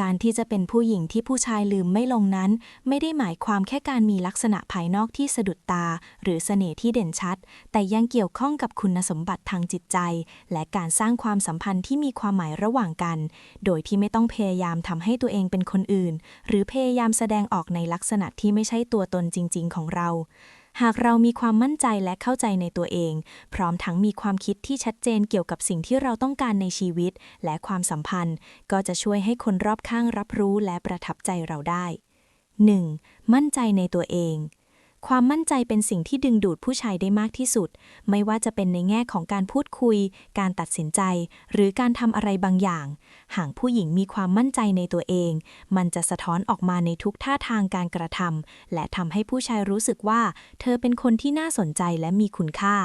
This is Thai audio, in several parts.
การที่จะเป็นผู้หญิงที่ผู้ชายลืมไม่ลงนั้น ไม่ได้หมายความแค่การมีลักษณะภายนอกที่สะดุดตา หรือเสน่ห์ที่เด่นชัด แต่ยังเกี่ยวข้องกับคุณสมบัติทางจิตใจ และการสร้างความสัมพันธ์ที่มีความหมายระหว่างกัน โดยที่ไม่ต้องพยายามทำให้ตัวเองเป็นคนอื่น หรือพยายามแสดงออกในลักษณะที่ไม่ใช่ตัวตนจริง ๆ ของเรา หากเรามีความมั่นใจและเข้าใจในตัวเอง พร้อมทั้งมีความคิดที่ชัดเจนเกี่ยวกับสิ่งที่เราต้องการในชีวิต และความสัมพันธ์ ก็จะช่วยให้คนรอบข้างรับรู้และประทับใจเราได้ 1. มั่นใจในตัวเอง ความมั่นใจเป็นสิ่งที่ดึงดูดผู้ชายได้มากที่สุด ไม่ว่าจะเป็นในแง่ของการพูดคุย การตัดสินใจ หรือการทำอะไรบางอย่าง หากผู้หญิงมีความมั่นใจในตัวเอง มันจะสะท้อนออกมาในทุกท่าทางการกระทำและทำให้ผู้ชายรู้สึกว่า เธอเป็นคนที่น่าสนใจและมีคุณค่า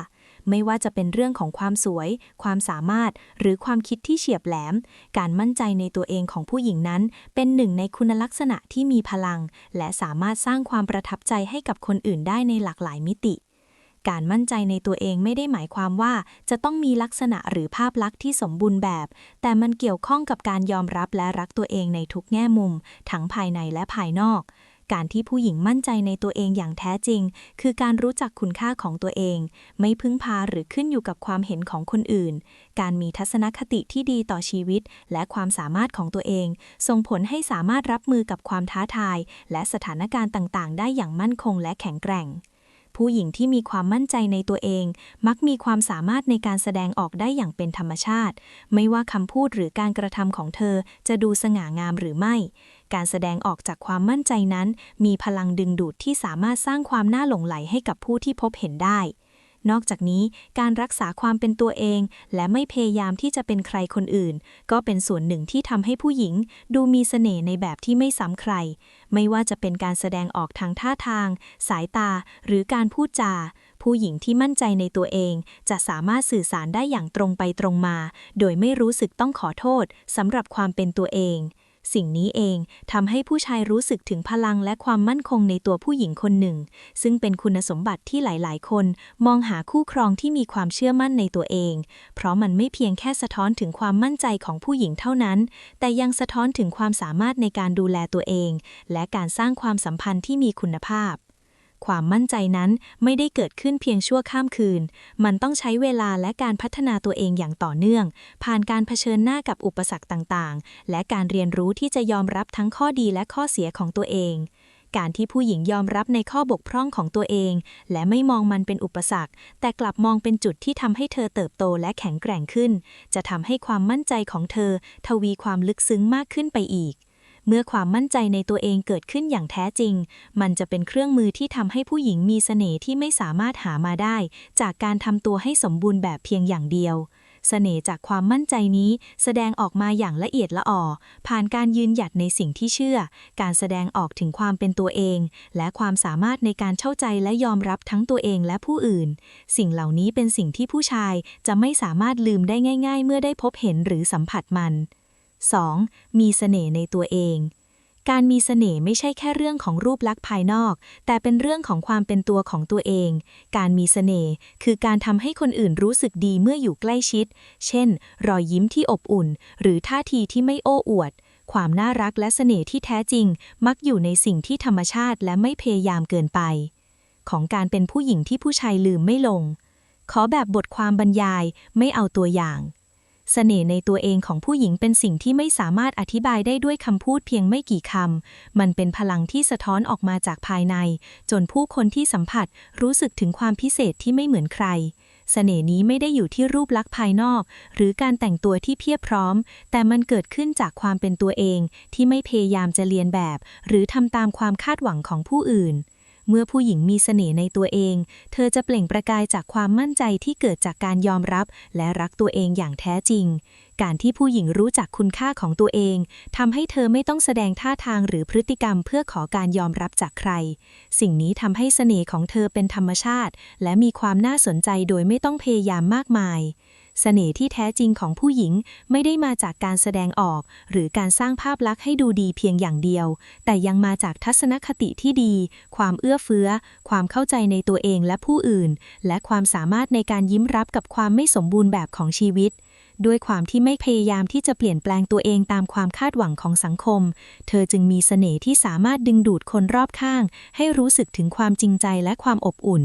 ไม่ว่าจะเป็นเรื่องของความสวย ความสามารถ หรือความคิดที่เฉียบแหลม การมั่นใจในตัวเองของผู้หญิงนั้น เป็นหนึ่งในคุณลักษณะที่มีพลัง และสามารถสร้างความประทับใจให้กับคนอื่นได้ในหลากหลายมิติการมั่นใจในตัวเองไม่ได้หมายความว่าจะต้องมีลักษณะหรือภาพลักษณ์ที่สมบูรณ์แบบ แต่มันเกี่ยวข้องกับการยอมรับและรักตัวเองในทุกแง่มุม ทั้งภายในและภายนอก การที่ผู้หญิงมั่นใจในตัวเองอย่างแท้จริง คือการรู้จักคุณค่าของตัวเอง ไม่พึ่งพาหรือขึ้นอยู่กับความเห็นของคนอื่น การมีทัศนคติที่ดีต่อชีวิต และความสามารถของตัวเอง ส่งผลให้สามารถรับมือกับความท้าทาย และสถานการณ์ต่างๆ ได้อย่างมั่นคงและแข็งแกร่งผู้หญิงที่มีความมั่นใจในตัวเอง มักมีความสามารถในการแสดงออกได้อย่างเป็นธรรมชาติ ไม่ว่าคำพูดหรือการกระทำของเธอจะดูสง่างามหรือไม่ การแสดงออกจากความมั่นใจนั้น มีพลังดึงดูดที่สามารถสร้างความน่าหลงไหลให้กับผู้ที่พบเห็นได้ นอกจากนี้การรักษาความเป็นตัวเอง และไม่พยายามที่จะเป็นใครคนอื่น ก็เป็นส่วนหนึ่งที่ทำให้ผู้หญิง ดูมีเสน่ห์ในแบบที่ไม่ซ้ำใคร ไม่ว่าจะเป็นการแสดงออกทางท่าทาง สายตา หรือการพูดจาผู้หญิงที่มั่นใจในตัวเอง จะสามารถสื่อสารได้อย่างตรงไปตรงมา โดยไม่รู้สึกต้องขอโทษสำหรับความเป็นตัวเอง สิ่งนี้เองทำให้ผู้ชายรู้สึกถึงพลังและความมั่นคงในตัวผู้หญิงคนหนึ่ง ซึ่งเป็นคุณสมบัติที่หลาย ๆ คน มองหาคู่ครองที่มีความเชื่อมั่นในตัวเอง เพราะมันไม่เพียงแค่สะท้อนถึงความมั่นใจของผู้หญิงเท่านั้น แต่ยังสะท้อนถึงความสามารถในการดูแลตัวเอง และการสร้างความสัมพันธ์ที่มีคุณภาพ ความมั่นใจนั้นไม่ได้เกิดขึ้นเพียงชั่วข้ามคืน มันต้องใช้เวลาและการพัฒนาตัวเองอย่างต่อเนื่อง ผ่านการเผชิญหน้ากับอุปสรรคต่างๆ และการเรียนรู้ที่จะยอมรับทั้งข้อดีและข้อเสียของตัวเอง การที่ผู้หญิงยอมรับในข้อบกพร่องของตัวเอง และไม่มองมันเป็นอุปสรรค แต่กลับมองเป็นจุดที่ทำให้เธอเติบโตและแข็งแกร่งขึ้น จะทำให้ความมั่นใจของเธอ ทวีความลึกซึ้งมากขึ้นไปอีก เมื่อความมั่นใจในตัวเองเกิดขึ้นอย่างแท้จริง มันจะเป็นเครื่องมือที่ทำให้ผู้หญิงมีเสน่ห์ที่ไม่สามารถหามาได้ จากการทำตัวให้สมบูรณ์แบบเพียงอย่างเดียวเสน่ห์จากความมั่นใจนี้แสดงออกมาอย่างละเอียดละออผ่านการยืนหยัดในสิ่งที่เชื่อ การแสดงออกถึงความเป็นตัวเอง และความสามารถในการเข้าใจและยอมรับทั้งตัวเองและผู้อื่น สิ่งเหล่านี้เป็นสิ่งที่ผู้ชายจะไม่สามารถลืมได้ง่าย ๆ เมื่อได้พบเห็นหรือสัมผัสมัน 2. มีเสน่ห์ในตัวเอง การมีเสน่ห์ไม่ใช่แค่เรื่องของรูปลักษณ์ภายนอก แต่เป็นเรื่องของความเป็นตัวของตัวเอง การมีเสน่ห์คือการทำให้คนอื่นรู้สึกดีเมื่ออยู่ใกล้ชิด เช่น รอยยิ้มที่อบอุ่น หรือท่าทีที่ไม่โอ้อวด ความน่ารักและเสน่ห์ที่แท้จริง มักอยู่ในสิ่งที่ธรรมชาติและไม่พยายามเกินไป ของการเป็นผู้หญิงที่ผู้ชายลืมไม่ลง ขอแบบบทความบรรยายไม่เอาตัวอย่าง เสน่ห์ในตัวเองของผู้หญิงเป็นสิ่งที่ไม่สามารถอธิบายได้ด้วยคำพูดเพียงไม่กี่คำ มันเป็นพลังที่สะท้อนออกมาจากภายใน จนผู้คนที่สัมผัสรู้สึกถึงความพิเศษที่ไม่เหมือนใคร เสน่ห์นี้ไม่ได้อยู่ที่รูปลักษณ์ภายนอก หรือการแต่งตัวที่เพียบพร้อม แต่มันเกิดขึ้นจากความเป็นตัวเองที่ไม่พยายามจะเลียนแบบ หรือทำตามความคาดหวังของผู้อื่น เมื่อผู้หญิงมีเสน่ห์ในตัวเอง เธอจะเปล่งประกายจากความมั่นใจที่เกิดจากการยอมรับ และรักตัวเองอย่างแท้จริง การที่ผู้หญิงรู้จักคุณค่าของตัวเองทำให้เธอไม่ต้องแสดงท่าทางหรือพฤติกรรมเพื่อขอการยอมรับจากใคร สิ่งนี้ทำให้เสน่ห์ของเธอเป็นธรรมชาติ และมีความน่าสนใจโดยไม่ต้องพยายามมากมาย เสน่ห์ที่แท้จริงของผู้หญิงไม่ได้มาจากการแสดงออก หรือการสร้างภาพลักษณ์ให้ดูดีเพียงอย่างเดียว แต่ยังมาจากทัศนคติที่ดี ความเอื้อเฟื้อ ความเข้าใจในตัวเองและผู้อื่น และความสามารถในการยิ้มรับกับความไม่สมบูรณ์แบบของชีวิตด้วยความที่ไม่พยายามที่จะเปลี่ยนแปลงตัวเองตามความคาดหวังของสังคม เธอจึงมีเสน่ห์ที่สามารถดึงดูดคนรอบข้าง ให้รู้สึกถึงความจริงใจและความอบอุ่น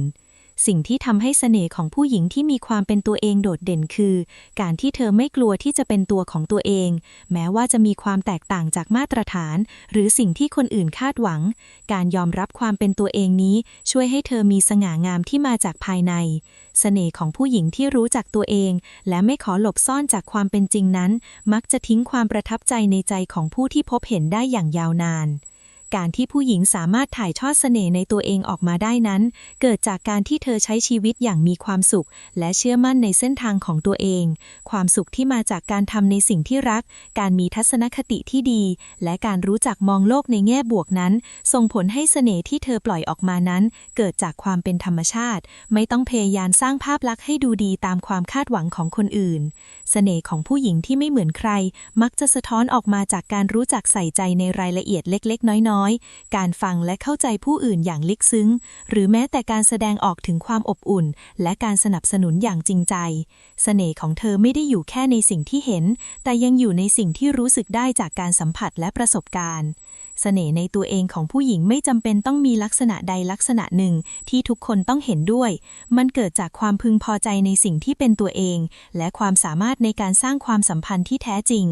สิ่งที่ทำให้เสน่ห์ของผู้หญิงที่มีความเป็นตัวเองโดดเด่นคือ การที่เธอไม่กลัวที่จะเป็นตัวของตัวเอง แม้ว่าจะมีความแตกต่างจากมาตรฐาน หรือสิ่งที่คนอื่นคาดหวัง การยอมรับความเป็นตัวเองนี้ ช่วยให้เธอมีสง่างามที่มาจากภายใน เสน่ห์ของผู้หญิงที่รู้จักตัวเอง และไม่ขอหลบซ่อนจากความเป็นจริงนั้น มักจะทิ้งความประทับใจในใจของผู้ที่พบเห็นได้อย่างยาวนาน การที่ผู้หญิงสามารถถ่ายทอดเสน่ห์ในตัวเองออกมาได้นั้น เกิดจากการที่เธอใช้ชีวิตอย่างมีความสุข และเชื่อมั่นในเส้นทางของตัวเอง ความสุขที่มาจากการทำในสิ่งที่รัก การมีทัศนคติที่ดี และการรู้จักมองโลกในแง่บวกนั้น ส่งผลให้เสน่ห์ที่เธอปล่อยออกมานั้น เกิดจากความเป็นธรรมชาติ ไม่ต้องพยายามสร้างภาพลักษณ์ให้ดูดีตามความคาดหวังของคนอื่น เสน่ห์ของผู้หญิงที่ไม่เหมือนใคร มักจะสะท้อนออกมาจากการรู้จักใส่ใจในรายละเอียดเล็ก ๆ น้อยๆการฟังและเข้าใจผู้อื่นอย่างลึกซึ้ง หรือแม้แต่การแสดงออกถึงความอบอุ่น และการสนับสนุนอย่างจริงใจเสน่ห์ของเธอไม่ได้อยู่แค่ในสิ่งที่เห็น แต่ยังอยู่ในสิ่งที่รู้สึกได้จากการสัมผัสและประสบการณ์ สน่ห์ในตัวเองของผู้หญิงไม่จำเป็นต้องมีลักษณะใดลักษณะหนึ่งที่ทุกคนต้องเห็นด้วย มันเกิดจากความพึงพอใจในสิ่งที่เป็นตัวเอง และความสามารถในการสร้างความสัมพันธ์ที่แท้จริง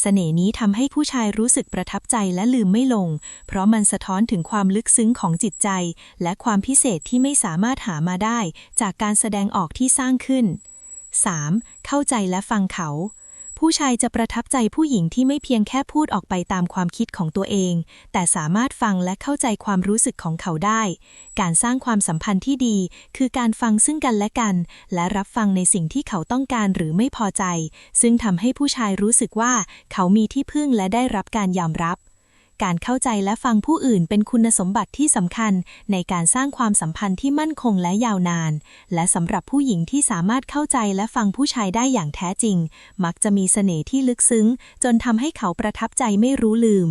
เสน่ห์นี้ทำให้ผู้ชายรู้สึกประทับใจและลืมไม่ลง เพราะมันสะท้อนถึงความลึกซึ้งของจิตใจ และความพิเศษที่ไม่สามารถหามาได้ จากการแสดงออกที่สร้างขึ้น 3. เข้าใจและฟังเขา ผู้ชายจะประทับใจผู้หญิงที่ไม่เพียงแค่พูดออกไปตามความคิดของตัวเอง แต่สามารถฟังและเข้าใจความรู้สึกของเขาได้ การสร้างความสัมพันธ์ที่ดี คือการฟังซึ่งกันและกัน และรับฟังในสิ่งที่เขาต้องการหรือไม่พอใจ ซึ่งทำให้ผู้ชายรู้สึกว่า เขามีที่พึ่งและได้รับการยอมรับ การเข้าใจและฟังผู้อื่นเป็นคุณสมบัติที่สำคัญในการสร้างความสัมพันธ์ที่มั่นคงและยาวนาน และสำหรับผู้หญิงที่สามารถเข้าใจและฟังผู้ชายได้อย่างแท้จริง มักจะมีเสน่ห์ที่ลึกซึ้ง จนทำให้เขาประทับใจไม่รู้ลืม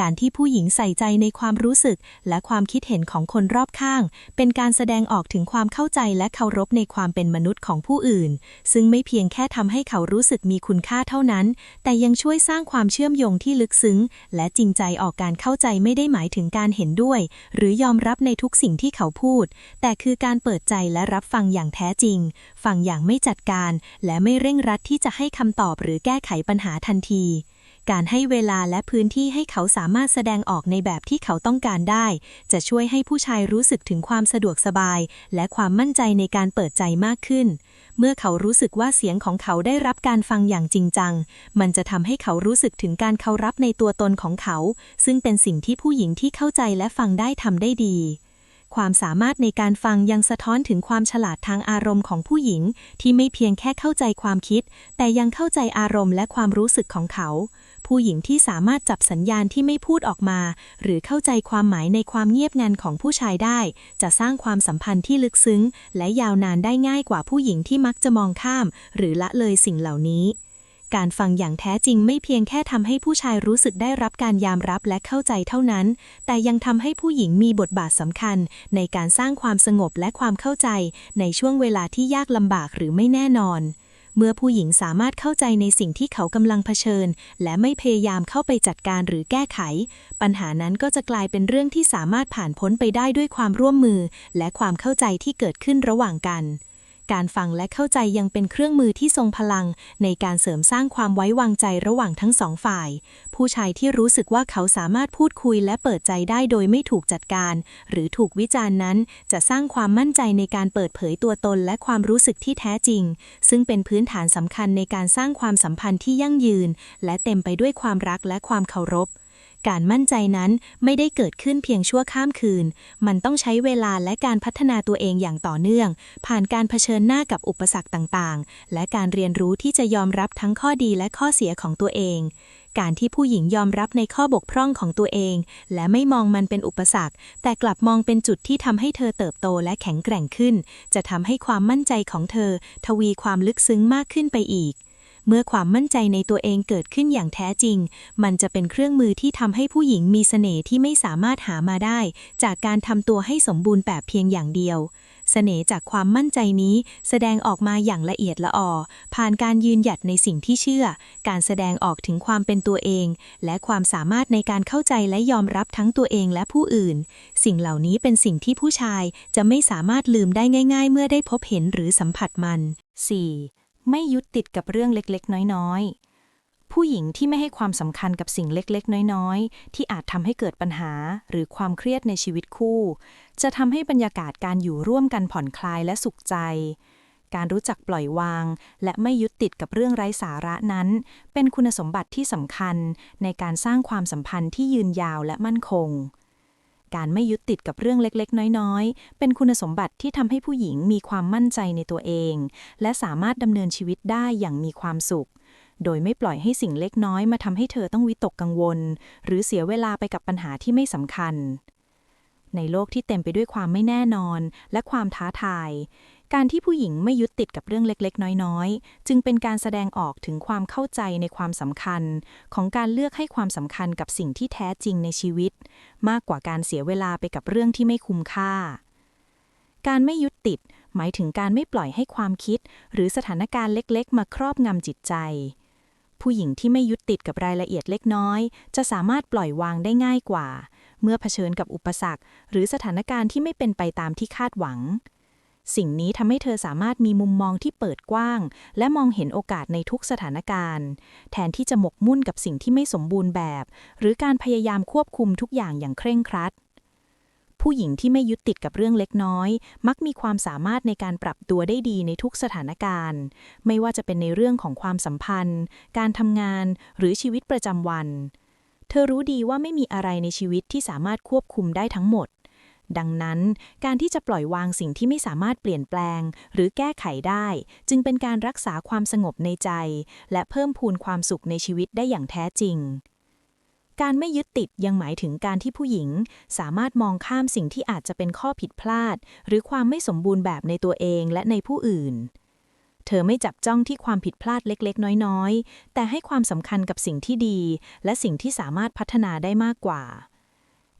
การที่ผู้หญิงใส่ใจในความรู้สึก และความคิดเห็นของคนรอบข้าง เป็นการแสดงออกถึงความเข้าใจและเคารพในความเป็นมนุษย์ของผู้อื่น ซึ่งไม่เพียงแค่ทำให้เขารู้สึกมีคุณค่าเท่านั้น แต่ยังช่วยสร้างความเชื่อมโยงที่ลึกซึ้ง และจริงใจออกการเข้าใจไม่ได้หมายถึงการเห็นด้วย หรือยอมรับในทุกสิ่งที่เขาพูด แต่คือการเปิดใจและรับฟังอย่างแท้จริง ฟังอย่างไม่จัดการ และไม่เร่งรัดที่จะให้คำตอบหรือแก้ไขปัญหาทันที การให้เวลาและพื้นที่ให้เขาสามารถแสดงออกในแบบที่เขาต้องการได้ จะช่วยให้ผู้ชายรู้สึกถึงความสะดวกสบาย และความมั่นใจในการเปิดใจมากขึ้น เมื่อเขารู้สึกว่าเสียงของเขาได้รับการฟังอย่างจริงจัง มันจะทำให้เขารู้สึกถึงการเคารพในตัวตนของเขา ซึ่งเป็นสิ่งที่ผู้หญิงที่เข้าใจและฟังได้ทำได้ดีความสามารถในการฟังยังสะท้อนถึงความฉลาดทางอารมณ์ของผู้หญิง ที่ไม่เพียงแค่เข้าใจความคิด แต่ยังเข้าใจอารมณ์และความรู้สึกของเขา ผู้หญิงที่สามารถจับสัญญาณที่ไม่พูดออกมา หรือเข้าใจความหมายในความเงียบงันของผู้ชายได้ จะสร้างความสัมพันธ์ที่ลึกซึ้ง และยาวนานได้ง่ายกว่าผู้หญิงที่มักจะมองข้าม หรือละเลยสิ่งเหล่านี้ การฟังอย่างแท้จริงไม่เพียงแค่ทำให้ผู้ชายรู้สึกได้รับการยอมรับและเข้าใจเท่านั้น แต่ยังทำให้ผู้หญิงมีบทบาทสำคัญ ในการสร้างความสงบและความเข้าใจ ในช่วงเวลาที่ยากลำบากหรือไม่แน่นอน เมื่อผู้หญิงสามารถเข้าใจในสิ่งที่เขากำลังเผชิญ และไม่พยายามเข้าไปจัดการหรือแก้ไข ปัญหานั้นก็จะกลายเป็นเรื่องที่สามารถผ่านพ้นไปได้ด้วยความร่วมมือ และความเข้าใจที่เกิดขึ้นระหว่างกัน การฟังและเข้าใจยังเป็นเครื่องมือที่ทรงพลัง ในการเสริมสร้างความไว้วางใจระหว่างทั้งสองฝ่าย ผู้ชายที่รู้สึกว่าเขาสามารถพูดคุยและเปิดใจได้โดยไม่ถูกจัดการ หรือถูกวิจารณ์นั้น จะสร้างความมั่นใจในการเปิดเผยตัวตนและความรู้สึกที่แท้จริง ซึ่งเป็นพื้นฐานสำคัญในการสร้างความสัมพันธ์ที่ยั่งยืน และเต็มไปด้วยความรักและความเคารพ การมั่นใจนั้นไม่ได้เกิดขึ้นเพียงชั่วข้ามคืน มันต้องใช้เวลาและการพัฒนาตัวเองอย่างต่อเนื่อง ผ่านการเผชิญหน้ากับอุปสรรคต่างๆ และการเรียนรู้ที่จะยอมรับทั้งข้อดีและข้อเสียของตัวเอง การที่ผู้หญิงยอมรับในข้อบกพร่องของตัวเอง และไม่มองมันเป็นอุปสรรค แต่กลับมองเป็นจุดที่ทำให้เธอเติบโตและแข็งแกร่งขึ้น จะทำให้ความมั่นใจของเธอ ทวีความลึกซึ้งมากขึ้นไปอีก เมื่อความมั่นใจในตัวเองเกิดขึ้นอย่างแท้จริง มันจะเป็นเครื่องมือที่ทำให้ผู้หญิงมีเสน่ห์ที่ไม่สามารถหามาได้ จากการทำตัวให้สมบูรณ์แบบเพียงอย่างเดียวเสน่ห์จากความมั่นใจนี้แสดงออกมาอย่างละเอียดละออ ผ่านการยืนหยัดในสิ่งที่เชื่อ การแสดงออกถึงความเป็นตัวเอง และความสามารถในการเข้าใจและยอมรับทั้งตัวเองและผู้อื่น สิ่งเหล่านี้เป็นสิ่งที่ผู้ชายจะไม่สามารถลืมได้ง่าย ๆ เมื่อได้พบเห็นหรือสัมผัสมัน 4. ไม่ยึดติดกับเรื่องเล็กๆ น้อยๆ ผู้หญิงที่ไม่ให้ความสำคัญกับสิ่งเล็กๆ น้อยๆ ที่อาจทำให้เกิดปัญหาหรือความเครียดในชีวิตคู่ จะทำให้บรรยากาศการอยู่ร่วมกันผ่อนคลายและสุขใจ การรู้จักปล่อยวาง และไม่ยึดติดกับเรื่องไร้สาระนั้น เป็นคุณสมบัติที่สำคัญในการสร้างความสัมพันธ์ที่ยืนยาวและมั่นคง การไม่ยึดติดกับเรื่องเล็กๆ น้อยๆ เป็นคุณสมบัติที่ทำให้ผู้หญิงมีความมั่นใจในตัวเอง และสามารถดำเนินชีวิตได้อย่างมีความสุข โดยไม่ปล่อยให้สิ่งเล็กน้อยมาทำให้เธอต้องวิตกกังวล หรือเสียเวลาไปกับปัญหาที่ไม่สำคัญ ในโลกที่เต็มไปด้วยความไม่แน่นอน และความท้าทาย การที่ผู้หญิงไม่ยึดติดกับเรื่องเล็กๆ น้อยๆ จึงเป็นการแสดงออกถึงความเข้าใจในความสำคัญ ของการเลือกให้ความสำคัญกับสิ่งที่แท้จริงในชีวิต มากกว่าการเสียเวลาไปกับเรื่องที่ไม่คุ้มค่า การไม่ยึดติด หมายถึงการไม่ปล่อยให้ความคิด หรือสถานการณ์เล็กๆ มาครอบงำจิตใจ ผู้หญิงที่ไม่ยึดติดกับรายละเอียดเล็กน้อย จะสามารถปล่อยวางได้ง่ายกว่า เมื่อเผชิญกับอุปสรรค หรือสถานการณ์ที่ไม่เป็นไปตามที่คาดหวัง สิ่งนี้ทำให้เธอสามารถมีมุมมองที่เปิดกว้าง และมองเห็นโอกาสในทุกสถานการณ์ แทนที่จะหมกมุ่นกับสิ่งที่ไม่สมบูรณ์แบบ หรือการพยายามควบคุมทุกอย่างอย่างเคร่งครัด ผู้หญิงที่ไม่ยึดติดกับเรื่องเล็กน้อย มักมีความสามารถในการปรับตัวได้ดีในทุกสถานการณ์ ไม่ว่าจะเป็นในเรื่องของความสัมพันธ์ การทำงาน หรือชีวิตประจำวัน เธอรู้ดีว่าไม่มีอะไรในชีวิตที่สามารถควบคุมได้ทั้งหมด ดังนั้น การที่จะปล่อยวางสิ่งที่ไม่สามารถเปลี่ยนแปลง หรือแก้ไขได้ จึงเป็นการรักษาความสงบในใจ และเพิ่มพูนความสุขในชีวิตได้อย่างแท้จริงการไม่ยึดติดยังหมายถึงการที่ผู้หญิง สามารถมองข้ามสิ่งที่อาจจะเป็นข้อผิดพลาด หรือความไม่สมบูรณ์แบบในตัวเองและในผู้อื่น เธอไม่จับจ้องที่ความผิดพลาดเล็กๆ น้อยๆ แต่ให้ความสำคัญกับสิ่งที่ดี และสิ่งที่สามารถพัฒนาได้มากกว่า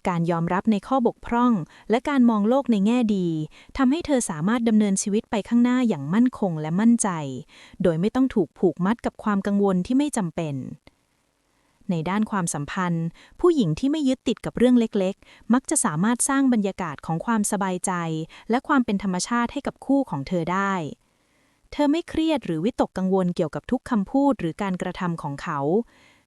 การยอมรับในข้อบกพร่อง และการมองโลกในแง่ดีทำให้เธอสามารถดำเนินชีวิตไปข้างหน้าอย่างมั่นคงและมั่นใจ โดยไม่ต้องถูกผูกมัดกับความกังวลที่ไม่จำเป็น ในด้านความสัมพันธ์ ผู้หญิงที่ไม่ยึดติดกับเรื่องเล็กๆ มักจะสามารถสร้างบรรยากาศของความสบายใจ และความเป็นธรรมชาติให้กับคู่ของเธอได้เธอไม่เครียดหรือวิตกกังวลเกี่ยวกับทุกคำพูดหรือการกระทำของเขา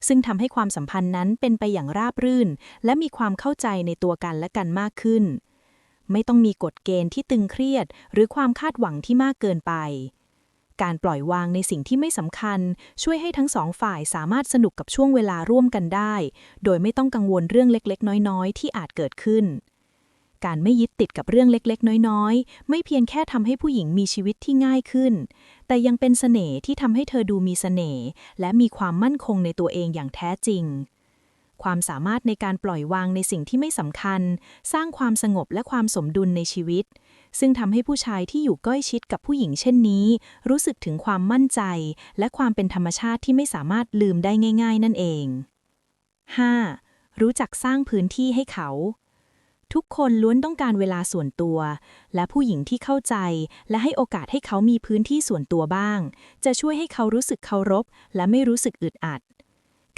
ซึ่งทำให้ความสัมพันธ์นั้นเป็นไปอย่างราบรื่น และมีความเข้าใจในตัวกันและกันมากขึ้น ไม่ต้องมีกฎเกณฑ์ที่ตึงเครียด หรือความคาดหวังที่มากเกินไป การปล่อยวางในสิ่งที่ไม่สำคัญ ช่วยให้ทั้งสองฝ่ายสามารถสนุกกับช่วงเวลาร่วมกันได้ โดยไม่ต้องกังวลเรื่องเล็กๆ น้อยๆ ที่อาจเกิดขึ้น การไม่ยึดติดกับเรื่องเล็กๆ น้อยๆ ไม่เพียงแค่ทำให้ผู้หญิงมีชีวิตที่ง่ายขึ้น แต่ยังเป็นเสน่ห์ที่ทำให้เธอดูมีเสน่ห์และมีความมั่นคงในตัวเองอย่างแท้จริง ความสามารถในการปล่อยวางในสิ่งที่ไม่สำคัญ สร้างความสงบและความสมดุลในชีวิต ซึ่งทำให้ผู้ชายที่อยู่ใกล้ชิดกับผู้หญิงเช่นนี้ รู้สึกถึงความมั่นใจ และความเป็นธรรมชาติที่ไม่สามารถลืมได้ง่าย ๆ นั่นเอง 5. รู้จักสร้างพื้นที่ให้เขา ทุกคนล้วนต้องการเวลาส่วนตัว และผู้หญิงที่เข้าใจ และให้โอกาสให้เขามีพื้นที่ส่วนตัวบ้าง จะช่วยให้เขารู้สึกเคารพ และไม่รู้สึกอึดอัด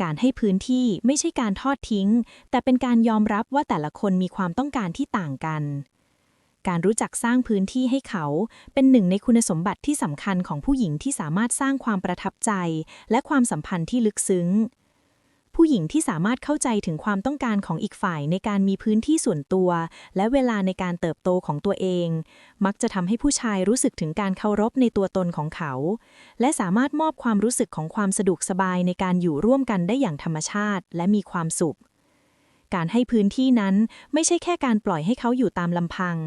การให้พื้นที่ไม่ใช่การทอดทิ้ง แต่เป็นการยอมรับว่าแต่ละคนมีความต้องการที่ต่างกัน การรู้จักสร้างพื้นที่ให้เขาเป็นหนึ่งในคุณสมบัติที่สำคัญของผู้หญิงที่สามารถสร้างความประทับใจ และความสัมพันธ์ที่ลึกซึ้ง ผู้หญิงที่สามารถเข้าใจถึงความต้องการของอีกฝ่ายในการมีพื้นที่ส่วนตัว และเวลาในการเติบโตของตัวเอง มักจะทำให้ผู้ชายรู้สึกถึงการเคารพในตัวตนของเขา และสามารถมอบความรู้สึกของความสะดวกสบายในการอยู่ร่วมกันได้อย่างธรรมชาติ และมีความสุข การให้พื้นที่นั้นไม่ใช่แค่การปล่อยให้เขาอยู่ตามลำพัง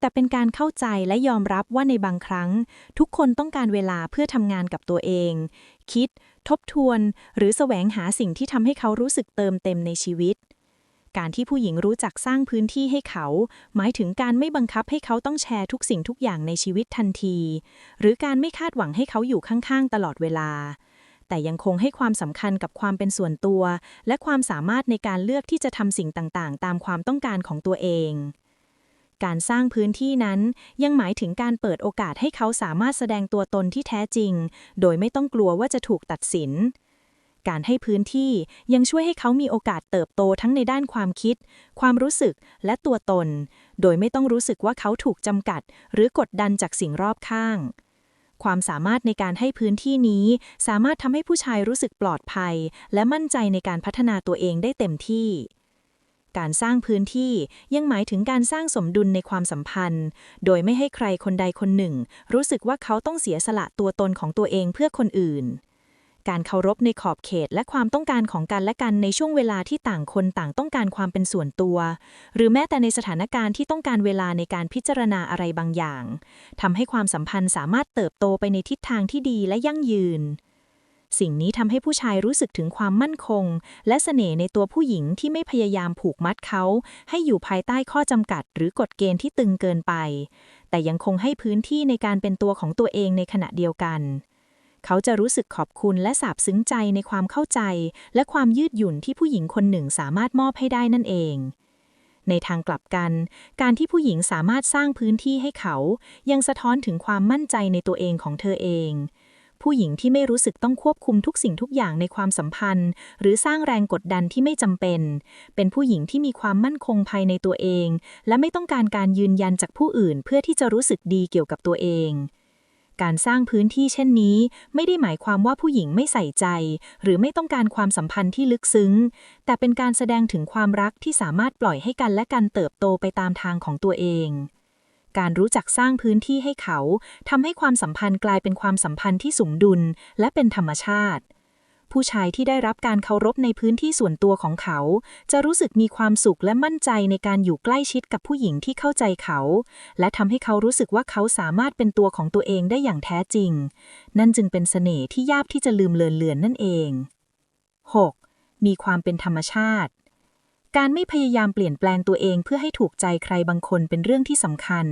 แต่เป็นการเข้าใจและยอมรับว่าในบางครั้ง ทุกคนต้องการเวลาเพื่อทำงานกับตัวเอง คิดทบทวน หรือแสวงหาสิ่งที่ทำให้เขารู้สึกเติมเต็มในชีวิต การที่ผู้หญิงรู้จักสร้างพื้นที่ให้เขา หมายถึงการไม่บังคับให้เขาต้องแชร์ทุกสิ่งทุกอย่างในชีวิตทันที หรือการไม่คาดหวังให้เขาอยู่ข้างๆ ตลอดเวลา แต่ยังคงให้ความสำคัญกับความเป็นส่วนตัว และความสามารถในการเลือกที่จะทำสิ่งต่างๆ ตามความต้องการของตัวเอง การสร้างพื้นที่นั้น ยังหมายถึงการเปิดโอกาสให้เขาสามารถแสดงตัวตนที่แท้จริง โดยไม่ต้องกลัวว่าจะถูกตัดสิน การให้พื้นที่ยังช่วยให้เขามีโอกาสเติบโตทั้งในด้านความคิด ความรู้สึกและตัวตน โดยไม่ต้องรู้สึกว่าเขาถูกจำกัด หรือกดดันจากสิ่งรอบข้างความสามารถในการให้พื้นที่นี้ สามารถทำให้ผู้ชายรู้สึกปลอดภัย และมั่นใจในการพัฒนาตัวเองได้เต็มที่ การสร้างพื้นที่ยังหมายถึงการสร้างสมดุลในความสัมพันธ์ โดยไม่ให้ใครคนใดคนหนึ่ง รู้สึกว่าเขาต้องเสียสละตัวตนของตัวเองเพื่อคนอื่น การเคารพในขอบเขตและความต้องการของกันและกันในช่วงเวลาที่ต่างคนต่างต้องการความเป็นส่วนตัว หรือแม้แต่ในสถานการณ์ที่ต้องการเวลาในการพิจารณาอะไรบางอย่างทำให้ความสัมพันธ์สามารถเติบโตไปในทิศทางที่ดีและยั่งยืน สิ่งนี้ทำให้ผู้ชายรู้สึกถึงความมั่นคง และเสน่ห์ในตัวผู้หญิงที่ไม่พยายามผูกมัดเขา ให้อยู่ภายใต้ข้อจำกัด หรือกฎเกณฑ์ที่ตึงเกินไป แต่ยังคงให้พื้นที่ในการเป็นตัวของตัวเองในขณะเดียวกัน เขาจะรู้สึกขอบคุณและซาบซึ้งใจในความเข้าใจ และความยืดหยุ่นที่ผู้หญิงคนหนึ่งสามารถมอบให้ได้นั่นเองในทางกลับกัน การที่ผู้หญิงสามารถสร้างพื้นที่ให้เขา ยังสะท้อนถึงความมั่นใจในตัวเองของเธอเอง ผู้หญิงที่ไม่รู้สึกต้องควบคุมทุกสิ่งทุกอย่างในความสัมพันธ์ หรือสร้างแรงกดดันที่ไม่จำเป็น เป็นผู้หญิงที่มีความมั่นคงภายในตัวเอง และไม่ต้องการการยืนยันจากผู้อื่น เพื่อที่จะรู้สึกดีเกี่ยวกับตัวเองการสร้างพื้นที่เช่นนี้ ไม่ได้หมายความว่าผู้หญิงไม่ใส่ใจ หรือไม่ต้องการความสัมพันธ์ที่ลึกซึ้ง แต่เป็นการแสดงถึงความรักที่สามารถปล่อยให้กันและกันเติบโตไปตามทางของตัวเอง การรู้จักสร้างพื้นที่ให้เขาทำให้ความสัมพันธ์กลายเป็นความสัมพันธ์ที่สมดุลและเป็นธรรมชาติ ผู้ชายที่ได้รับการเคารพในพื้นที่ส่วนตัวของเขา จะรู้สึกมีความสุขและมั่นใจในการอยู่ใกล้ชิดกับผู้หญิงที่เข้าใจเขา และทำให้เขารู้สึกว่าเขาสามารถเป็นตัวของตัวเองได้อย่างแท้จริง นั่นจึงเป็นเสน่ห์ที่ยากที่จะลืมเลือนเลือนนั่นเอง 6. มีความเป็นธรรมชาติ การไม่พยายามเปลี่ยนแปลงตัวเองเพื่อให้ถูกใจใครบางคนเป็นเรื่องที่สำคัญ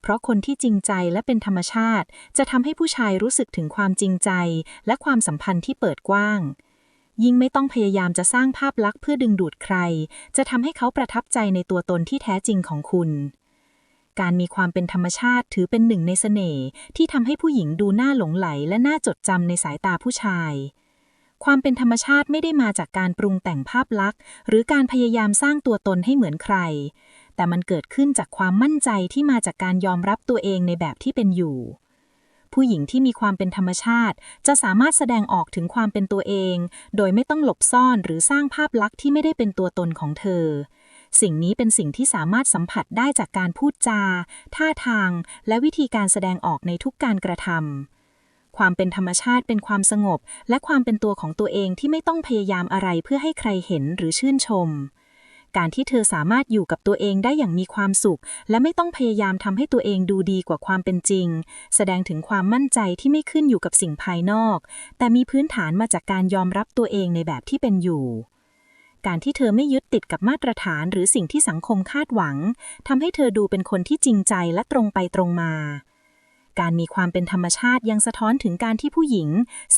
เพราะคนที่จริงใจและเป็นธรรมชาติ จะทำให้ผู้ชายรู้สึกถึงความจริงใจ และความสัมพันธ์ที่เปิดกว้าง ยิ่งไม่ต้องพยายามจะสร้างภาพลักษณ์เพื่อดึงดูดใคร จะทำให้เขาประทับใจในตัวตนที่แท้จริงของคุณ การมีความเป็นธรรมชาติถือเป็นหนึ่งในเสน่ห์ที่ทำให้ผู้หญิงดูน่าหลงไหลและน่าจดจำในสายตาผู้ชาย ความเป็นธรรมชาติไม่ได้มาจากการปรุงแต่งภาพลักษณ์ หรือการพยายามสร้างตัวตนให้เหมือนใคร แต่มันเกิดขึ้นจากความมั่นใจที่มาจากการยอมรับตัวเองในแบบที่เป็นอยู่ ผู้หญิงที่มีความเป็นธรรมชาติ จะสามารถแสดงออกถึงความเป็นตัวเอง โดยไม่ต้องหลบซ่อนหรือสร้างภาพลักษณ์ที่ไม่ได้เป็นตัวตนของเธอ สิ่งนี้เป็นสิ่งที่สามารถสัมผัสได้จากการพูดจา ท่าทาง และวิธีการแสดงออกในทุกการกระทำ ความเป็นธรรมชาติเป็นความสงบ และความเป็นตัวของตัวเองที่ไม่ต้องพยายามอะไรเพื่อให้ใครเห็นหรือชื่นชม การที่เธอสามารถอยู่กับตัวเองได้อย่างมีความสุข และไม่ต้องพยายามทำให้ตัวเองดูดีกว่าความเป็นจริง แสดงถึงความมั่นใจที่ไม่ขึ้นอยู่กับสิ่งภายนอก แต่มีพื้นฐานมาจากการยอมรับตัวเองในแบบที่เป็นอยู่การที่เธอไม่ยึดติดกับมาตรฐานหรือสิ่งที่สังคมคาดหวังทำให้เธอดูเป็นคนที่จริงใจและตรงไปตรงมา การมีความเป็นธรรมชาติยังสะท้อนถึงการที่ผู้หญิง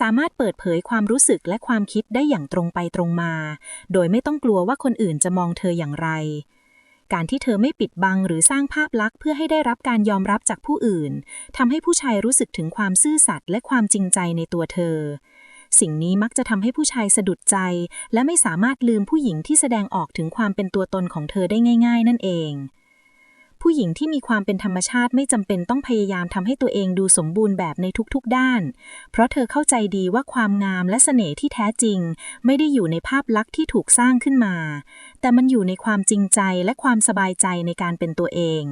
สามารถเปิดเผยความรู้สึกและความคิดได้อย่างตรงไปตรงมา โดยไม่ต้องกลัวว่าคนอื่นจะมองเธออย่างไร การที่เธอไม่ปิดบังหรือสร้างภาพลักษณ์เพื่อให้ได้รับการยอมรับจากผู้อื่นทำให้ผู้ชายรู้สึกถึงความซื่อสัตย์และความจริงใจในตัวเธอ สิ่งนี้มักจะทำให้ผู้ชายสะดุดใจ และไม่สามารถลืมผู้หญิงที่แสดงออกถึงความเป็นตัวตนของเธอได้ง่าย ๆ นั่นเอง ผู้หญิงที่มีความเป็นธรรมชาติไม่จำเป็นต้องพยายามทำให้ตัวเองดูสมบูรณ์แบบในทุกๆด้าน เพราะเธอเข้าใจดีว่าความงามและเสน่ห์ที่แท้จริง ไม่ได้อยู่ในภาพลักษณ์ที่ถูกสร้างขึ้นมา แต่มันอยู่ในความจริงใจและความสบายใจในการเป็นตัวเอง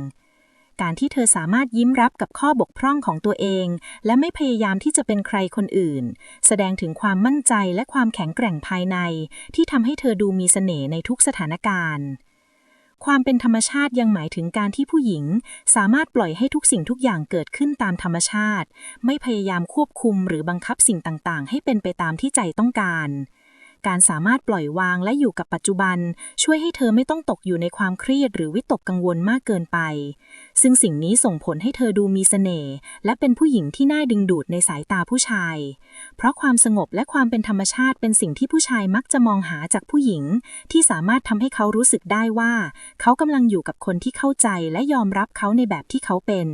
การที่เธอสามารถยิ้มรับกับข้อบกพร่องของตัวเอง และไม่พยายามที่จะเป็นใครคนอื่น แสดงถึงความมั่นใจและความแข็งแกร่งภายใน ที่ทำให้เธอดูมีเสน่ห์ในทุกสถานการณ์ ความเป็นธรรมชาติยังหมายถึงการที่ผู้หญิง สามารถปล่อยให้ทุกสิ่งทุกอย่างเกิดขึ้นตามธรรมชาติ ไม่พยายามควบคุมหรือบังคับสิ่งต่างๆ ให้เป็นไปตามที่ใจต้องการ การสามารถปล่อยวางและอยู่กับปัจจุบัน ช่วยให้เธอไม่ต้องตกอยู่ในความเครียดหรือวิตกกังวลมากเกินไป ซึ่งสิ่งนี้ส่งผลให้เธอดูมีเสน่ห์และเป็นผู้หญิงที่น่าดึงดูดในสายตาผู้ชาย เพราะความสงบและความเป็นธรรมชาติเป็นสิ่งที่ผู้ชายมักจะมองหาจากผู้หญิง ที่สามารถทำให้เขารู้สึกได้ว่า เขากำลังอยู่กับคนที่เข้าใจและยอมรับเขาในแบบที่เขาเป็น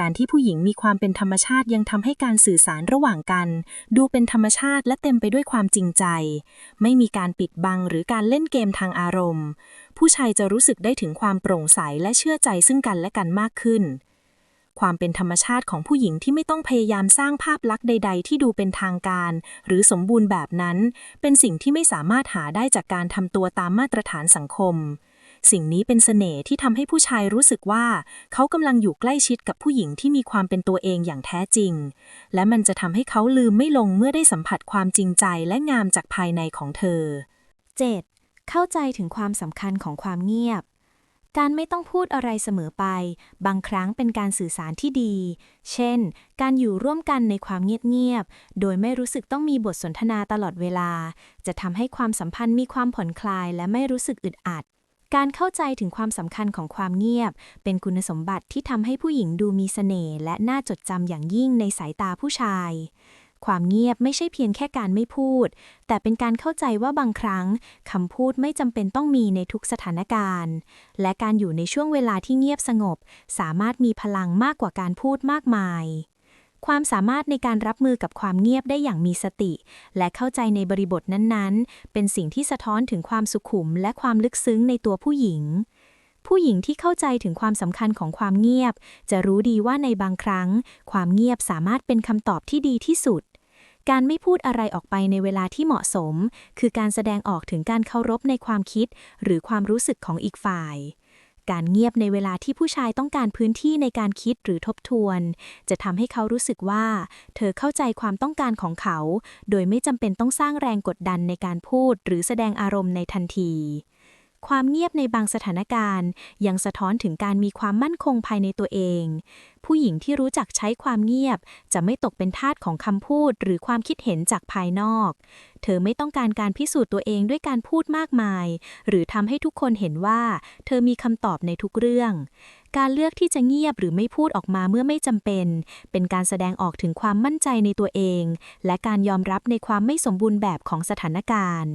การที่ผู้หญิงมีความเป็นธรรมชาติยังทำให้การสื่อสารระหว่างกัน ดูเป็นธรรมชาติและเต็มไปด้วยความจริงใจ ไม่มีการปิดบังหรือการเล่นเกมทางอารมณ์ ผู้ชายจะรู้สึกได้ถึงความโปร่งใสและเชื่อใจซึ่งกันและกันมากขึ้น ความเป็นธรรมชาติของผู้หญิงที่ไม่ต้องพยายามสร้างภาพลักษณ์ใด ๆ ที่ดูเป็นทางการ หรือสมบูรณ์แบบนั้น เป็นสิ่งที่ไม่สามารถหาได้จากการทำตัวตามมาตรฐานสังคม สิ่งนี้เป็นเสน่ห์ที่ทำให้ผู้ชายรู้สึกว่า เขากำลังอยู่ใกล้ชิดกับผู้หญิงที่มีความเป็นตัวเองอย่างแท้จริง และมันจะทำให้เขาลืมไม่ลงเมื่อได้สัมผัสความจริงใจและงามจากภายในของเธอ 7. เข้าใจถึงความสำคัญของความเงียบ การไม่ต้องพูดอะไรเสมอไป บางครั้งเป็นการสื่อสารที่ดี เช่น การอยู่ร่วมกันในความเงียบๆ โดยไม่รู้สึกต้องมีบทสนทนาตลอดเวลา จะทำให้ความสัมพันธ์มีความผ่อนคลายและไม่รู้สึกอึดอัด การเข้าใจถึงความสำคัญของความเงียบ เป็นคุณสมบัติที่ทำให้ผู้หญิงดูมีเสน่ห์และน่าจดจำอย่างยิ่งในสายตาผู้ชาย ความเงียบไม่ใช่เพียงแค่การไม่พูด แต่เป็นการเข้าใจว่าบางครั้งคำพูดไม่จำเป็นต้องมีในทุกสถานการณ์ และการอยู่ในช่วงเวลาที่เงียบสงบ สามารถมีพลังมากกว่าการพูดมากมาย ความสามารถในการรับมือกับความเงียบได้อย่างมีสติ และเข้าใจในบริบทนั้นๆ เป็นสิ่งที่สะท้อนถึงความสุขุม และความลึกซึ้งในตัวผู้หญิง ผู้หญิงที่เข้าใจถึงความสำคัญของความเงียบ จะรู้ดีว่าในบางครั้ง ความเงียบสามารถเป็นคำตอบที่ดีที่สุดการไม่พูดอะไรออกไปในเวลาที่เหมาะสม คือการแสดงออกถึงการเคารพในความคิด หรือความรู้สึกของอีกฝ่าย การเงียบในเวลาที่ผู้ชายต้องการพื้นที่ในการคิดหรือทบทวน จะทำให้เขารู้สึกว่า เธอเข้าใจความต้องการของเขา โดยไม่จำเป็นต้องสร้างแรงกดดันในการพูดหรือแสดงอารมณ์ในทันที ความเงียบในบางสถานการณ์ ยังสะท้อนถึงการมีความมั่นคงภายในตัวเอง ผู้หญิงที่รู้จักใช้ความเงียบ จะไม่ตกเป็นทาสของคำพูดหรือความคิดเห็นจากภายนอก เธอไม่ต้องการการพิสูจน์ตัวเองด้วยการพูดมากมาย หรือทำให้ทุกคนเห็นว่า เธอมีคำตอบในทุกเรื่อง การเลือกที่จะเงียบหรือไม่พูดออกมาเมื่อไม่จำเป็น เป็นการแสดงออกถึงความมั่นใจในตัวเอง และการยอมรับในความไม่สมบูรณ์แบบของสถานการณ์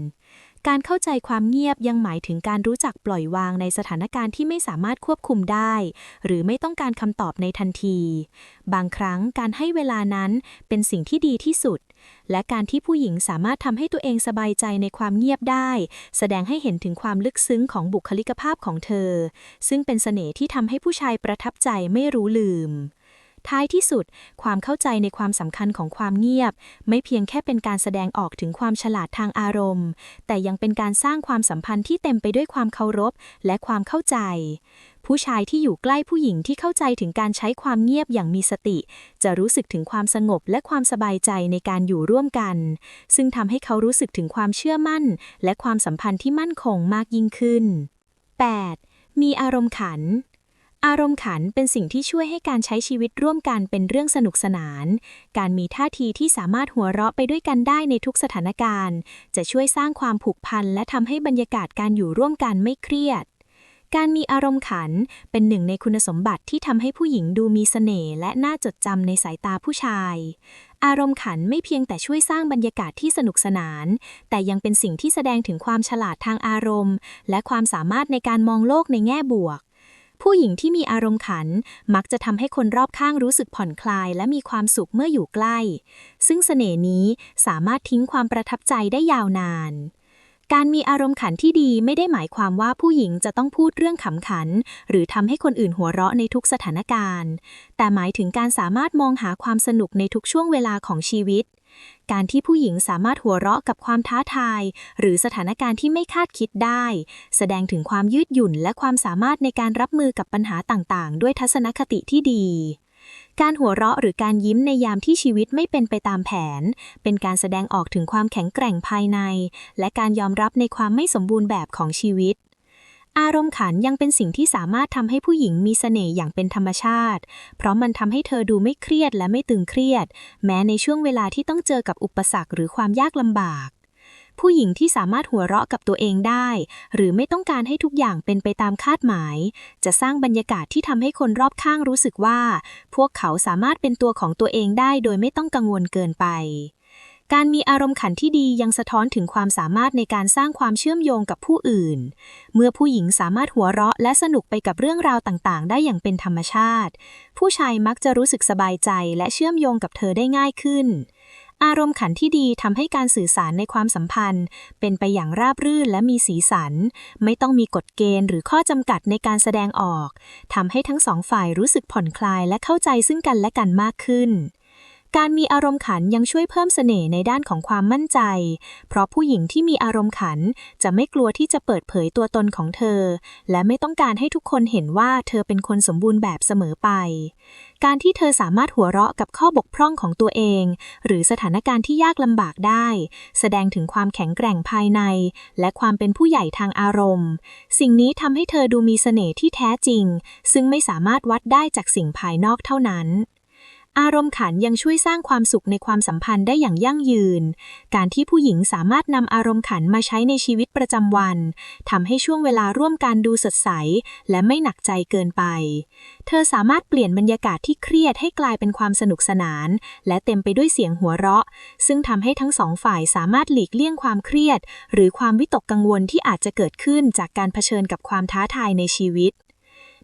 การเข้าใจความเงียบยังหมายถึงการรู้จักปล่อยวางในสถานการณ์ที่ไม่สามารถควบคุมได้ หรือไม่ต้องการคำตอบในทันที บางครั้งการให้เวลานั้นเป็นสิ่งที่ดีที่สุด และการที่ผู้หญิงสามารถทำให้ตัวเองสบายใจในความเงียบได้ แสดงให้เห็นถึงความลึกซึ้งของบุคลิกภาพของเธอ ซึ่งเป็นเสน่ห์ที่ทำให้ผู้ชายประทับใจไม่รู้ลืม ท้ายที่สุด ความเข้าใจในความสำคัญของความเงียบ ไม่เพียงแค่เป็นการแสดงออกถึงความฉลาดทางอารมณ์ แต่ยังเป็นการสร้างความสัมพันธ์ที่เต็มไปด้วยความเคารพ และความเข้าใจ ผู้ชายที่อยู่ใกล้ผู้หญิงที่เข้าใจถึงการใช้ความเงียบอย่างมีสติ จะรู้สึกถึงความสงบและความสบายใจในการอยู่ร่วมกัน ซึ่งทำให้เขารู้สึกถึงความเชื่อมั่น และความสัมพันธ์ที่มั่นคงมากยิ่งขึ้น 8. มีอารมณ์ขัน อารมณ์ขันเป็นสิ่งที่ช่วยให้การใช้ชีวิตร่วมกันเป็นเรื่องสนุกสนาน การมีท่าทีที่สามารถหัวเราะไปด้วยกันได้ในทุกสถานการณ์ จะช่วยสร้างความผูกพันและทำให้บรรยากาศการอยู่ร่วมกันไม่เครียด การมีอารมณ์ขันเป็นหนึ่งในคุณสมบัติที่ทำให้ผู้หญิงดูมีเสน่ห์และน่าจดจำในสายตาผู้ชาย อารมณ์ขันไม่เพียงแต่ช่วยสร้างบรรยากาศที่สนุกสนาน แต่ยังเป็นสิ่งที่แสดงถึงความฉลาดทางอารมณ์ และความสามารถในการมองโลกในแง่บวก ผู้หญิงที่มีอารมณ์ขัน มักจะทำให้คนรอบข้างรู้สึกผ่อนคลาย และมีความสุขเมื่ออยู่ใกล้ ซึ่งเสน่ห์นี้สามารถทิ้งความประทับใจได้ยาวนาน การมีอารมณ์ขันที่ดีไม่ได้หมายความว่าผู้หญิงจะต้องพูดเรื่องขำขัน หรือทำให้คนอื่นหัวเราะในทุกสถานการณ์ แต่หมายถึงการสามารถมองหาความสนุกในทุกช่วงเวลาของชีวิต การที่ผู้หญิงสามารถหัวเราะกับความท้าทาย หรือสถานการณ์ที่ไม่คาดคิดได้ แสดงถึงความยืดหยุ่นและความสามารถในการรับมือกับปัญหาต่างๆ ด้วยทัศนคติที่ดี การหัวเราะหรือการยิ้มในยามที่ชีวิตไม่เป็นไปตามแผน เป็นการแสดงออกถึงความแข็งแกร่งภายใน และการยอมรับในความไม่สมบูรณ์แบบของชีวิต อารมณ์ขันยังเป็นสิ่งที่สามารถทำให้ผู้หญิงมีเสน่ห์อย่างเป็นธรรมชาติ เพราะมันทำให้เธอดูไม่เครียดและไม่ตึงเครียด แม้ในช่วงเวลาที่ต้องเจอกับอุปสรรคหรือความยากลำบาก ผู้หญิงที่สามารถหัวเราะกับตัวเองได้ หรือไม่ต้องการให้ทุกอย่างเป็นไปตามคาดหมาย จะสร้างบรรยากาศที่ทำให้คนรอบข้างรู้สึกว่า พวกเขาสามารถเป็นตัวของตัวเองได้โดยไม่ต้องกังวลเกินไป การมีอารมณ์ขันที่ดียังสะท้อนถึงความสามารถในการสร้างความเชื่อมโยงกับผู้อื่น เมื่อผู้หญิงสามารถหัวเราะและสนุกไปกับเรื่องราวต่างๆ ได้อย่างเป็นธรรมชาติ ผู้ชายมักจะรู้สึกสบายใจและเชื่อมโยงกับเธอได้ง่ายขึ้น อารมณ์ขันที่ดีทำให้การสื่อสารในความสัมพันธ์ เป็นไปอย่างราบรื่นและมีสีสัน ไม่ต้องมีกฎเกณฑ์หรือข้อจำกัดในการแสดงออกทำให้ทั้งสองฝ่ายรู้สึกผ่อนคลายและเข้าใจซึ่งกันและกันมากขึ้น การมีอารมณ์ขันยังช่วยเพิ่มเสน่ห์ในด้านของความมั่นใจ เพราะผู้หญิงที่มีอารมณ์ขันจะไม่กลัวที่จะเปิดเผยตัวตนของเธอ และไม่ต้องการให้ทุกคนเห็นว่าเธอเป็นคนสมบูรณ์แบบเสมอไป การที่เธอสามารถหัวเราะกับข้อบกพร่องของตัวเอง หรือสถานการณ์ที่ยากลำบากได้ แสดงถึงความแข็งแกร่งภายใน และความเป็นผู้ใหญ่ทางอารมณ์ สิ่งนี้ทำให้เธอดูมีเสน่ห์ที่แท้จริง ซึ่งไม่สามารถวัดได้จากสิ่งภายนอกเท่านั้น อารมณ์ขันยังช่วยสร้างความสุขในความสัมพันธ์ได้อย่างยั่งยืน การที่ผู้หญิงสามารถนำอารมณ์ขันมาใช้ในชีวิตประจำวันทำให้ช่วงเวลาร่วมกันดูสดใส และไม่หนักใจเกินไป เธอสามารถเปลี่ยนบรรยากาศที่เครียดให้กลายเป็นความสนุกสนาน และเต็มไปด้วยเสียงหัวเราะ ซึ่งทำให้ทั้งสองฝ่ายสามารถหลีกเลี่ยงความเครียด หรือความวิตกกังวลที่อาจจะเกิดขึ้นจากการเผชิญกับความท้าทายในชีวิต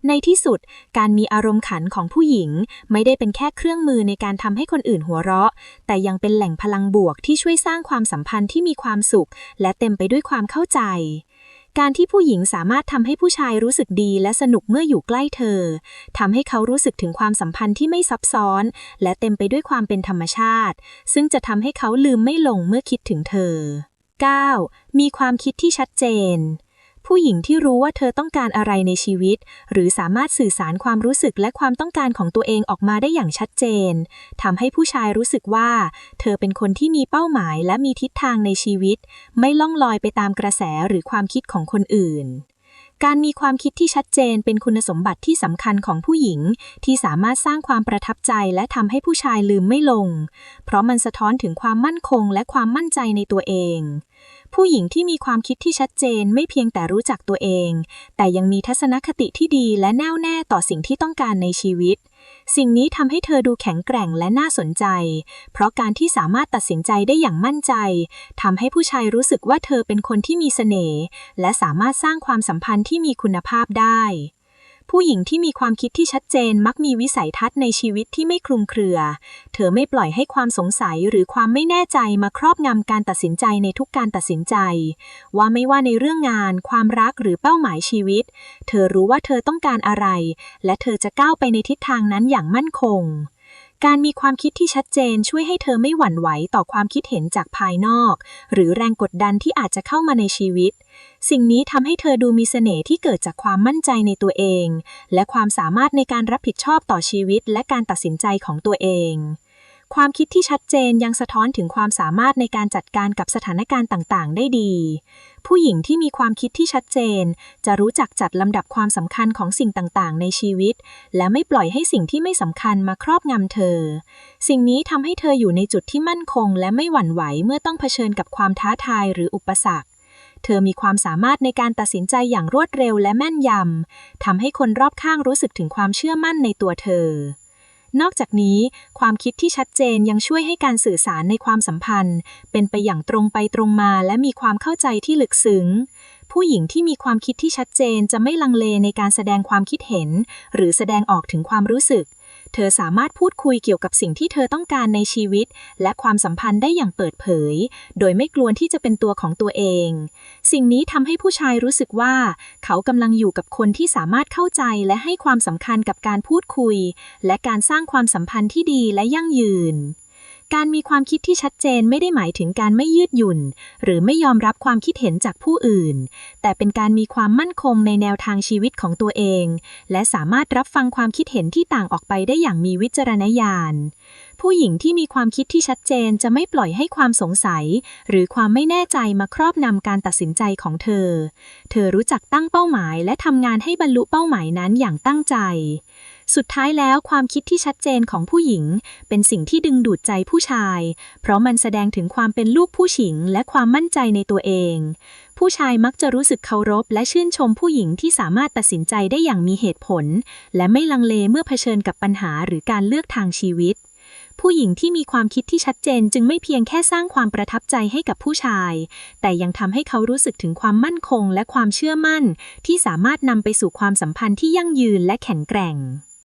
ในที่สุด การมีอารมณ์ขันของผู้หญิง ไม่ได้เป็นแค่เครื่องมือในการทำให้คนอื่นหัวเราะ แต่ยังเป็นแหล่งพลังบวกที่ช่วยสร้างความสัมพันธ์ที่มีความสุข และเต็มไปด้วยความเข้าใจการที่ผู้หญิงสามารถทำให้ผู้ชายรู้สึกดีและสนุกเมื่ออยู่ใกล้เธอ ทำให้เขารู้สึกถึงความสัมพันธ์ที่ไม่ซับซ้อน และเต็มไปด้วยความเป็นธรรมชาติ ซึ่งจะทำให้เขาลืมไม่ลงเมื่อคิดถึงเธอ 9. มีความคิดที่ชัดเจน ผู้หญิงที่รู้ว่าเธอต้องการอะไรในชีวิต หรือสามารถสื่อสารความรู้สึกและความต้องการของตัวเองออกมาได้อย่างชัดเจนทำให้ผู้ชายรู้สึกว่า เธอเป็นคนที่มีเป้าหมายและมีทิศทางในชีวิต ไม่ล่องลอยไปตามกระแสหรือความคิดของคนอื่นการมีความคิดที่ชัดเจนเป็นคุณสมบัติที่สำคัญของผู้หญิง ที่สามารถสร้างความประทับใจและทำให้ผู้ชายลืมไม่ลง เพราะมันสะท้อนถึงความมั่นคงและความมั่นใจในตัวเอง ผู้หญิงที่มีความคิดที่ชัดเจนไม่เพียงแต่รู้จักตัวเอง แต่ยังมีทัศนคติที่ดีและแน่วแน่ต่อสิ่งที่ต้องการในชีวิต สิ่งนี้ทำให้เธอดูแข็งแกร่งและน่าสนใจ เพราะการที่สามารถตัดสินใจได้อย่างมั่นใจทำให้ผู้ชายรู้สึกว่าเธอเป็นคนที่มีเสน่ห์และสามารถสร้างความสัมพันธ์ที่มีคุณภาพได้ ผู้หญิงที่มีความคิดที่ชัดเจนมักมีวิสัยทัศน์ในชีวิตที่ไม่คลุมเครือ เธอไม่ปล่อยให้ความสงสัยหรือความไม่แน่ใจมาครอบงำการตัดสินใจในทุกการตัดสินใจ ว่าไม่ว่าในเรื่องงาน ความรักหรือเป้าหมายชีวิต เธอรู้ว่าเธอต้องการอะไร และเธอจะก้าวไปในทิศทางนั้นอย่างมั่นคง การมีความคิดที่ชัดเจนช่วยให้เธอไม่หวั่นไหวต่อความคิดเห็นจากภายนอก หรือแรงกดดันที่อาจจะเข้ามาในชีวิต สิ่งนี้ทำให้เธอดูมีเสน่ห์ที่เกิดจากความมั่นใจในตัวเอง และความสามารถในการรับผิดชอบต่อชีวิตและการตัดสินใจของตัวเอง ความคิดที่ชัดเจนยังสะท้อนถึงความสามารถในการจัดการกับสถานการณ์ต่างๆ ได้ดี ผู้หญิงที่มีความคิดที่ชัดเจน จะรู้จักจัดลำดับความสำคัญของสิ่งต่างๆ ในชีวิต และไม่ปล่อยให้สิ่งที่ไม่สำคัญมาครอบงำเธอ สิ่งนี้ทำให้เธออยู่ในจุดที่มั่นคง และไม่หวั่นไหวเมื่อต้องเผชิญกับความท้าทายหรืออุปสรรคเธอมีความสามารถในการตัดสินใจอย่างรวดเร็วและแม่นยำ ทำให้คนรอบข้างรู้สึกถึงความเชื่อมั่นในตัวเธอ นอกจากนี้ ความคิดที่ชัดเจนยังช่วยให้การสื่อสารในความสัมพันธ์ เป็นไปอย่างตรงไปตรงมาและมีความเข้าใจที่ลึกซึ้ง ผู้หญิงที่มีความคิดที่ชัดเจนจะไม่ลังเลในการแสดงความคิดเห็น หรือแสดงออกถึงความรู้สึก เธอสามารถพูดคุยเกี่ยวกับสิ่งที่เธอต้องการในชีวิต และความสัมพันธ์ได้อย่างเปิดเผย โดยไม่กลัวที่จะเป็นตัวของตัวเอง สิ่งนี้ทำให้ผู้ชายรู้สึกว่า เขากำลังอยู่กับคนที่สามารถเข้าใจและให้ความสำคัญกับการพูดคุย และการสร้างความสัมพันธ์ที่ดีและยั่งยืน การมีความคิดที่ชัดเจนไม่ได้หมายถึงการไม่ยืดหยุ่น หรือไม่ยอมรับความคิดเห็นจากผู้อื่น แต่เป็นการมีความมั่นคงในแนวทางชีวิตของตัวเอง และสามารถรับฟังความคิดเห็นที่ต่างออกไปได้อย่างมีวิจารณญาณ ผู้หญิงที่มีความคิดที่ชัดเจนจะไม่ปล่อยให้ความสงสัย หรือความไม่แน่ใจมาครอบนำการตัดสินใจของเธอ เธอรู้จักตั้งเป้าหมาย และทำงานให้บรรลุเป้าหมายนั้นอย่างตั้งใจ สุดท้ายแล้วความคิดที่ชัดเจนของผู้หญิง เป็นสิ่งที่ดึงดูดใจผู้ชาย เพราะมันแสดงถึงความเป็นลูกผู้หญิงและความมั่นใจในตัวเอง ผู้ชายมักจะรู้สึกเคารพ และชื่นชมผู้หญิงที่สามารถตัดสินใจได้อย่างมีเหตุผล และไม่ลังเลเมื่อเผชิญกับปัญหาหรือการเลือกทางชีวิตผู้หญิงที่มีความคิดที่ชัดเจนจึงไม่เพียงแค่สร้างความประทับใจให้กับผู้ชาย แต่ยังทำให้เขารู้สึกถึงความมั่นคงและความเชื่อมั่น ที่สามารถนำไปสู่ความสัมพันธ์ที่ยั่งยืนและแข็งแกร่ง